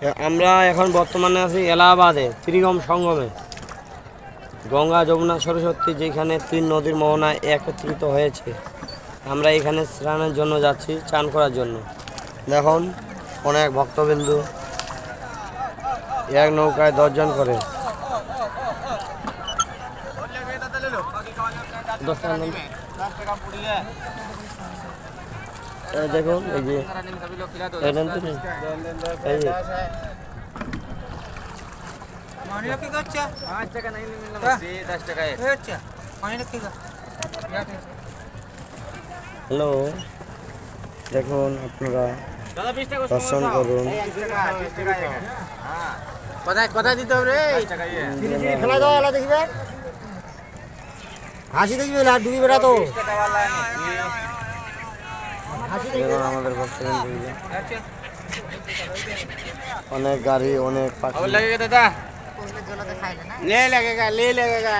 আমরা এখন বর্তমানে আছি এলাহাবাদে, ত্রিগম সঙ্গমে। গঙ্গা, যমুনা, সরস্বতী, যেখানে তিন নদীর মোহনায় একত্রিত হয়েছে। আমরা এখানে স্নানের জন্য যাচ্ছি, চান করার জন্য। দেখুন, অনেক ভক্তবিন্দু। এক নৌকায় দশজন করে। দেখুন এই যে হ্যালো। দেখুন আপনারা দর্শন করুন। কোথায় রে? খেলা দাও এলা দেখবে হাসি দেখবে ডুবি বেড়া তো যেমন আমাদের ভক্তরা অনেক গাড়ি অনেক পাখি। লাগে দাদা? লে লাগেগা লে লাগেগা